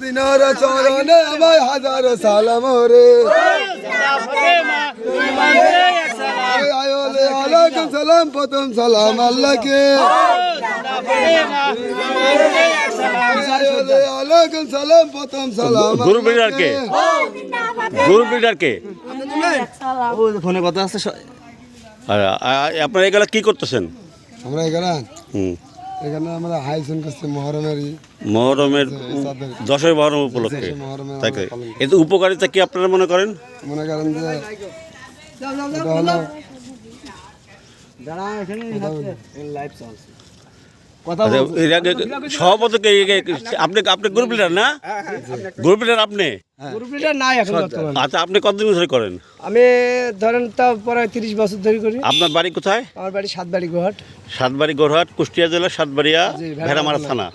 দিনার চরণে আমায় হাজার সালাম রে। আলাইকুম সালাম প্রথম সালাম আল্লাহকে। আলাইকুম সালাম প্রথম সালাম লিডার কে কে ফোনে কথা আছে আর আপনারা এগুলা কি করতেছেন? আমরা এখানে হুম। এখানে আমরা হাইসন করছি মহরমেরই। মহরমের দশই মহরম উপলক্ষে। এতে উপকারিতা কি আপনারা মনে করেন? মনে করেন যে এটা হলো আচ্ছা, কে- আপনি আপনি গ্রুপ লিডার না? গ্রুপ লিডার আপনি? গ্রুপ নাই এখন বর্তমানে। আচ্ছা আপনি কতদিন ধরে করেন? আমি ধরেন তা প্রায় তিরিশ বছর ধরে করি। আপনার বাড়ি কোথায়? আমার বাড়ি সাতবাড়ি গোহাট। সাতবাড়ি গোরহাট কুষ্টিয়া জেলা সাতবাড়িয়া ভেড়ামারা থানা।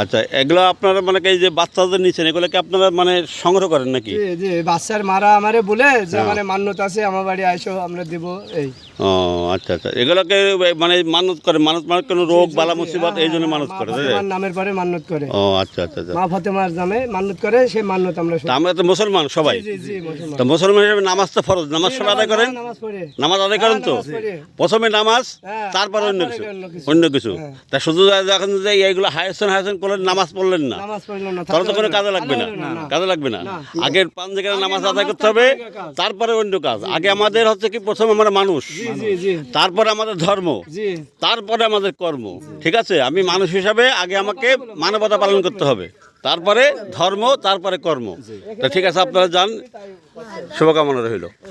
আচ্ছা এগুলো আপনারা মানে এই যে বাচ্চাদের নিচ্ছেন এগুলো কি আপনারা মানে সংগ্রহ করেন নাকি? বাচ্চার মারা আমারে বলে যে মানে মান্যত আছে আমার বাড়ি আইসো আমরা দিব এই। ও আচ্ছা আচ্ছা। এগুলোকে মানে মানত করে মানত মানে কোনো রোগ বালা মুসিবত এই জন্য মানত করে নামের পরে মান্যত করে। ও আচ্ছা আচ্ছা আচ্ছা। মা ফতেমার নামে মান্যত করে সেই মান্যত আমরা আমরা তো মুসলমান সবাই। তো মুসলমান হিসেবে নামাজ তো ফরজ নামাজ সবাই আদায় করেন? নামাজ আদায় করেন তো? প্রথমে নামাজ হ্যাঁ, তারপরে অন্য কিছু। অন্য কিছু। তা শুধু যখন যে এইগুলো হায়াসন হায়াসন করলেন নামাজ পড়লেন না। তাহলে তো কোনো কাজে লাগবে না। কাজে লাগবে না। আগের পাঁচ জায়গায় নামাজ আদায় করতে হবে তারপরে অন্য কাজ। আগে আমাদের হচ্ছে কি প্রথম আমরা মানুষ। তারপরে আমাদের ধর্ম। তারপরে আমাদের কর্ম। ঠিক আছে? আমি মানুষ হিসাবে আগে আমাকে মানবতা পালন করতে হবে। তারপরে ধর্ম তারপরে কর্ম। তা ঠিক আছে আপনারা যান। শুভকামনা রইল।